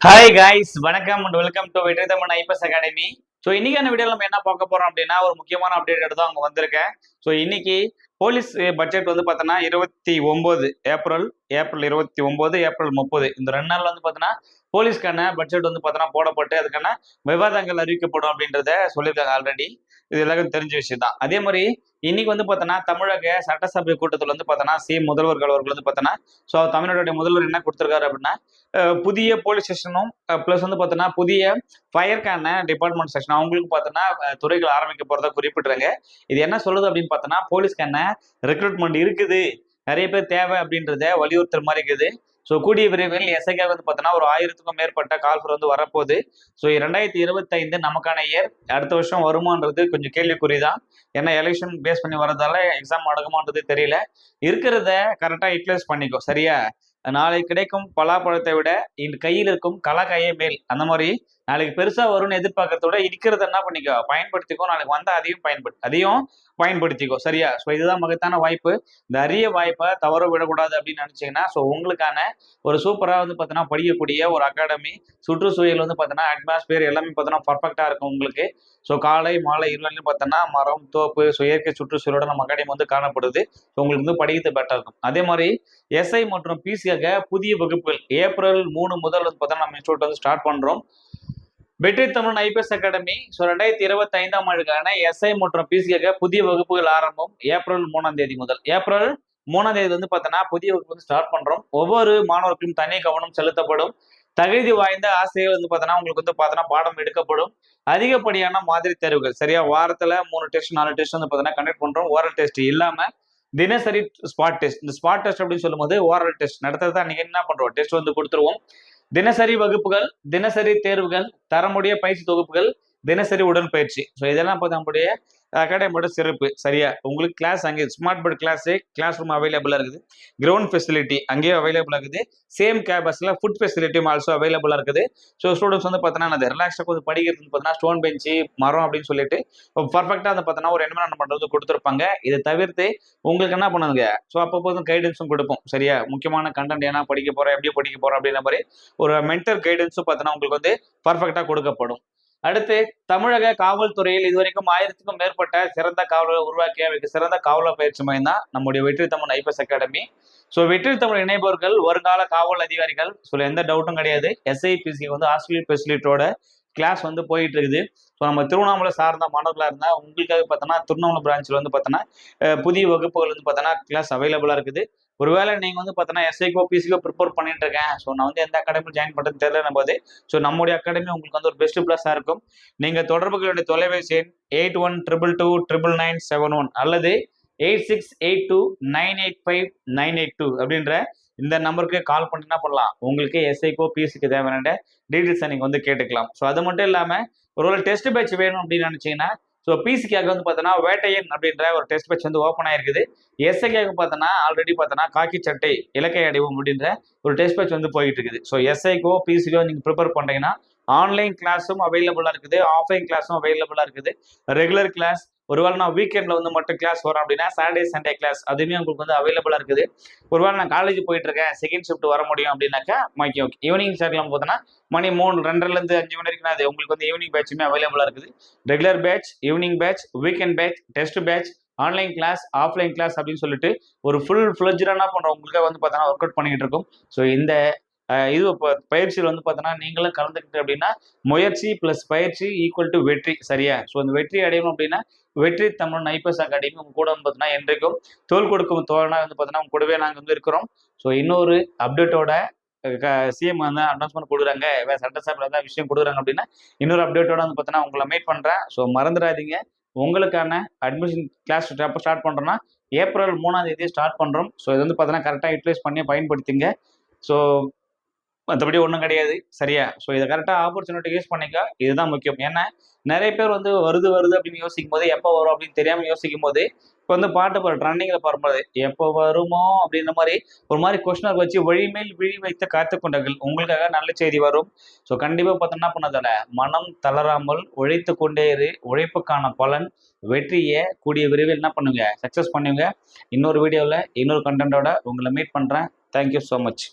Hi guys வணக்கம் and welcome to Vetri Tamil IPS academy so இன்னைக்கான video நம்ம என்ன பார்க்க போறோம் அப்படின்னா ஒரு முக்கியமான அப்டேட் எடுத்து அவங்க வந்திருக்கேன். ஸோ இன்னைக்கு போலீஸ் பட்ஜெட் வந்து பார்த்தோன்னா இருபத்தி ஒன்பது ஏப்ரல் ஏப்ரல் இருபத்தி ஒன்பது ஏப்ரல் முப்பது. இந்த ரெண்டு நாள்ல வந்து பார்த்தோன்னா போலீஸ்க்கான பட்ஜெட் வந்து பார்த்தோன்னா போடப்பட்டு அதுக்கான விவாதங்கள் அறிவிக்கப்படும் அப்படின்றத சொல்லியிருக்காங்க ஆல்ரெடி இது எல்லாருக்கும் தெரிஞ்ச விஷயம் தான் அதே மாதிரி இன்னைக்கு வந்து பார்த்தோன்னா தமிழக சட்டசபை கூட்டத்தில் வந்து பார்த்தோன்னா சிஎம் முதல்வர்கள் அவர்கள் வந்து பார்த்தோன்னா ஸோ தமிழ்நாட்டுடைய முதல்வர் என்ன கொடுத்துருக்காரு அப்படின்னா புதிய போலீஸ் ஸ்டேஷனும் ப்ளஸ் வந்து பார்த்தோன்னா புதிய ஃபயர்க்கான டிபார்ட்மெண்ட் செக்ஷன் அவங்களுக்கு பார்த்தோன்னா துறைகள் ஆரம்பிக்க போகிறதா குறிப்பிட்றாங்க இது என்ன சொல்லுது அப்படின்னு பார்த்தோன்னா போலீஸ்க்கான ரெக்ரூட்மெண்ட் இருக்குது. நிறைய பேர் தேவை அப்படின்றத வலியுறுத்துற மாதிரி இருக்குது. ஸோ கூடிய விரைவில் எஸ்ஐக்காக வந்து பார்த்தோன்னா ஒரு ஆயிரத்துக்கும் மேற்பட்ட கால்ஃபர் வந்து வரப்போகுது. ஸோ ரெண்டாயிரத்தி இருபத்தைந்து நமக்கான இயர் அடுத்த வருஷம் வருமானது கொஞ்சம் கேள்விக்குறி தான் ஏன்னா எலெக்ஷன் பேஸ் பண்ணி வரதால எக்ஸாம் நடக்குமான்றது தெரியல. இருக்கிறத கரெக்டாக யூட்டிலைஸ் பண்ணிக்கோ சரியா? நாளை கிடைக்கும் பலாப்பழத்தை விட இந்த கையில் இருக்கும் கலக்காயே மேல். அந்த மாதிரி நாளைக்கு பெருசா வரும்னு எதிர்பார்க்கறத விட இருக்கிறத என்ன பண்ணிக்கோ பயன்படுத்திக்கோ நாளைக்கு வந்தா அதையும் பயன்படுத்தி அதையும் பயன்படுத்திக்கோ சரியா? ஸோ இதுதான் மகத்தான வாய்ப்பு. இந்த அரிய வாய்ப்பை தவற விடக்கூடாது அப்படின்னு நினைச்சீங்கன்னா ஸோ உங்களுக்கான ஒரு சூப்பராக வந்து பார்த்தீங்கன்னா படிக்கக்கூடிய ஒரு அகாடமி சுற்றுச்சூழல் வந்து பார்த்தீங்கன்னா அட்மாஸ்பியர் எல்லாமே பார்த்தீங்கன்னா பர்ஃபெக்டாக இருக்கும் உங்களுக்கு. ஸோ காலை மாலை இருவரையும் பார்த்தோன்னா மரம் தோப்பு ஸோ இயற்கை சுற்றுச்சூழலோட நம்ம அகாடமி வந்து காணப்படுது. ஸோ உங்களுக்கு வந்து படிக்கிறது பெட்டர் இருக்கும். அதே மாதிரி எஸ்ஐ மற்றும் பிசியாக புதிய வகுப்புகள் ஏப்ரல் மூணு முதல் வந்து பார்த்தோன்னா நம்ம இன்ஸ்டியூட் வந்து ஸ்டார்ட் பண்ணுறோம் வெற்றி தமிழ் ஐபிஎஸ் அகாடமி ஸோ ரெண்டாயிரத்தி இருபத்தி ஐந்தாம் ஆண்டுக்கான எஸ்ஐ மற்றும் பிசியாக புதிய வகுப்புகள் ஆரம்பம் ஏப்ரல் மூணாம் தேதி முதல். ஏப்ரல் மூணாம் தேதி வந்து பார்த்தோன்னா புதிய வகுப்பு வந்து ஸ்டார்ட் பண்றோம். ஒவ்வொரு மாணவருக்கும் தனி கவனம் செலுத்தப்படும். தகுதி வாய்ந்த ஆசிரியர்கள் வந்து பார்த்தோன்னா உங்களுக்கு வந்து பார்த்தோன்னா பாடம் எடுக்கப்படும். அதிகப்படியான மாதிரி தேர்வுகள் சரியா? வாரத்துல மூணு டெஸ்ட் நாலு டெஸ்ட் வந்து பார்த்தோன்னா கண்டக்ட் பண்றோம். ஓரல் டெஸ்ட் இல்லாம தினசரி ஸ்பாட் டெஸ்ட் இந்த ஸ்பாட் டெஸ்ட் அப்படின்னு சொல்லும்போது ஓரல் டெஸ்ட் நடத்துறது அன்னைக்கு என்ன பண்றோம்? டெஸ்ட் வந்து கொடுத்துருவோம். தினசரி வகுப்புகள் தினசரி தேர்வுகள் தரமுடைய பயிற்சி தொகுப்புகள் தினசரி உடற்பயிற்சி. ஸோ இதெல்லாம் பார்த்து நம்முடைய அகாடமியோட சிறப்பு. சரியா? உங்களுக்கு கிளாஸ் அங்கே smart board class class room அவைலபிளாக இருக்குது. கிரவுண்ட் ஃபெசிலிட்டி அங்கேயும் அவைலபிளாக இருக்குது. சேம் கேம்பஸில் ஃபுட் ஃபெசிலிட்டியும் ஆல்சோ அவைலபிளாக இருக்குது. ஸோ ஸ்டூடெண்ட்ஸ் வந்து பார்த்தீங்கன்னா அந்த ரிலாக்ஸாக கொஞ்சம் படிக்கிறதுக்கு பார்த்தீங்கன்னா ஸ்டோன் பெஞ்சு மரம் அப்படின்னு சொல்லிட்டு பர்ஃபெக்டாக வந்து பார்த்தோன்னா ஒரு என்ன பண்ணுறது கொடுத்துருப்பாங்க. இதை தவிர்த்து உங்களுக்கு என்ன பண்ணுங்க ஸோ அப்பப்போ கைடன்ஸும் கொடுப்போம். சரியா? முக்கியமான கண்டென்ட் என்ன படிக்க போகிறோம் எப்படி படிக்க போகிறோம் அப்படின்ற மாதிரி ஒரு மென்டல் கைடன்ஸும் பார்த்தோன்னா உங்களுக்கு வந்து பர்ஃபெக்டாக கொடுக்கப்படும். அடுத்து தமிழக காவல்துறையில் இதுவரைக்கும் ஆயிரத்துக்கும் மேற்பட்ட சிறந்த காவலரை உருவாக்கிய மிக சிறந்த காவலர் பயிற்சி மையம் தான் நம்முடைய வெற்றி தமிழ் ஐபிஎஸ் அகாடமி. ஸோ வெற்றி தமிழ் இணைப்பவர்கள் வருங்கால காவல் அதிகாரிகள் ஸோ எந்த டவுட்டும் கிடையாது. எஸ்ஐபிசி வந்து ஹாஸ்பிட்டல் ஃபெசிலிட்டியோட கிளாஸ் வந்து போயிட்டு இருக்குது ஸோ நம்ம திருவண்ணாமலை சார்ந்த மாணவர்களாக இருந்தால் உங்களுக்காக பார்த்தோன்னா திருவண்ணாமலை பிரான்ச்சில் வந்து பார்த்தோன்னா புதிய வகுப்புகள் வந்து பார்த்தோன்னா கிளாஸ் அவைலபிளாக இருக்குது. ஒருவேளை நீங்கள் வந்து பார்த்தோன்னா எஸ்ஐக்கோ பிசிக்கோ ப்ரிப்பேர் பண்ணிட்டு இருக்கேன். ஸோ நான் வந்து எந்த அகாடமியில் ஜாயின் பண்ணுறது தெரியல போது ஸோ நம்முடைய அகாடமி உங்களுக்கு வந்து ஒரு பெஸ்ட் ப்ளஸ்ஸாக இருக்கும். நீங்கள் தொடர்புகளுடைய தொலைபேசி எண் eight one triple two triple nine seven one அல்லது eight six eight two nine eight five nine eight two அப்படின்ற இந்த நம்பருக்கு கால் பண்ணி என்ன பண்ணலாம்? உங்களுக்கு எஸ்ஐக்கோ பிஎஸ்சிக்கு தேவையான டீட்டெயில்ஸை நீங்கள் வந்து கேட்டுக்கலாம். ஸோ அது மட்டும் இல்லாமல் ஒருவேளை டெஸ்ட் பேட்ச் வேணும் அப்படின்னு நினச்சிங்கன்னா ஸோ பிசிக்காக வந்து பார்த்தோன்னா வேட்டையன் அப்படின்ற ஒரு டெஸ்ட் பேட்ச் வந்து ஓப்பன் ஆயிருக்குது. எஸ்ஐக்காக பார்த்தோன்னா ஆல்ரெடி பார்த்தோன்னா காக்கி சட்டை இலக்கை அடைவோம் அப்படின்ற ஒரு டெஸ்ட் பேட்ச் வந்து போயிட்டு இருக்குது. ஸோ எஸ்ஐக்கோ பிசிக்கோ நீங்கள் ப்ரிப்பேர் பண்ணுறீங்கன்னா ஆன்லைன் கிளாஸும் அவைலபிளாக இருக்குது. ஆஃப்லைன் கிளாஸும் அவைலபிளாக இருக்குது. ரெகுலர் கிளாஸ் ஒருவேளை நான் வீக்கெண்டில் வந்து மட்டும் கிளாஸ் வரோம் அப்படின்னா சாட்டர்டே சண்டே கிளாஸ் அதுவுமே உங்களுக்கு வந்து அவைலபிளாக இருக்குது. ஒருவேளை நான் காலேஜ் போயிட்டு இருக்கேன் செகண்ட் ஷிஃப்ட் வர முடியும் அப்படின்னாக்கா ஓகே ஓகே ஈவினிங் சேர்க்கலாம் பார்த்தோன்னா மணி மூணு ரெண்டரைலேருந்து அஞ்சு மணி வரைக்கும் அது உங்களுக்கு வந்து ஈவினிங் பேட்சுமே அவைலபிளாக இருக்குது. Regular batch evening batch weekend batch test batch online class offline class அப்படின்னு சொல்லிட்டு ஒரு ஃபுல் ஃப்ளஜ்டாக பண்ணுறோம் உங்களுக்காக வந்து பார்த்தோன்னா ஒர்க் அவுட் பண்ணிக்கிட்டு இருக்கும். ஸோ இந்த இது இப்போ பயிற்சியில் வந்து பார்த்தோன்னா நீங்களும் கலந்துக்கிட்டு அப்படின்னா முயற்சி ப்ளஸ் பயிற்சி ஈக்குவல் டு வெற்றி. சரியா? ஸோ அந்த வெற்றி அடையணும் அப்படின்னா வெற்றி தமிழ் நைப்பஸ் அகாடமி உங்க கூட வந்து பார்த்தீங்கன்னா என்றைக்கும் தோல் கொடுக்கும் தோழனா வந்து பார்த்தீங்கன்னா உங்க கூடவே நாங்கள் வந்து இருக்கிறோம். ஸோ இன்னொரு அப்டேட்டோட சிஎம் வந்து அனௌன்ஸ்மெண்ட் கொடுக்குறாங்க. வேறு சட்டசபையில் தான் விஷயம் கொடுக்குறாங்க அப்படின்னா இன்னொரு அப்டேட்டோட வந்து பார்த்தீங்கன்னா உங்களை மீட் பண்ணுறேன் ஸோ மறந்துடாதீங்க. உங்களுக்கான அட்மிஷன் கிளாஸ் எப்போ ஸ்டார்ட் பண்ணுறோன்னா ஏப்ரல் மூணாம் தேதி ஸ்டார்ட் பண்ணுறோம் ஸோ இது வந்து பார்த்தீங்கன்னா கரெக்டாக யூட்டிலைஸ் பண்ணி பயன்படுத்திங்க. ஸோ மற்றபடி ஒன்றும் கிடையாது. சரியா? ஸோ இதை கரெக்டாக ஆப்பர்ச்சுனிட்டி யூஸ் பண்ணிக்க. இதுதான் முக்கியம். ஏன்னா நிறைய பேர் வந்து வருது வருது அப்படின்னு யோசிக்கும் போது எப்போ வரும் அப்படின்னு தெரியாமல் யோசிக்கும் போது இப்போ வந்து பாட்டு பாரு ரன்னிங்கில் பரம்போது எப்போ வருமோ அப்படின்ற மாதிரி ஒரு மாதிரி கொஸ்டினர் வச்சு வழிமேல் விழி வைத்த காத்து கொண்டார்கள் உங்களுக்காக நல்ல செய்தி வரும். ஸோ கண்டிப்பாக பார்த்தோம்னா என்ன மனம் தளராமல் உழைத்து கொண்டே இரு. உழைப்புக்கான பலன் வெற்றியை கூடிய விரைவில் என்ன பண்ணுங்க? சக்ஸஸ் பண்ணுங்க. இன்னொரு வீடியோவில் இன்னொரு கண்டென்ட்டோட உங்களை மீட் பண்ணுறேன் தேங்க்யூ ஸோ மச்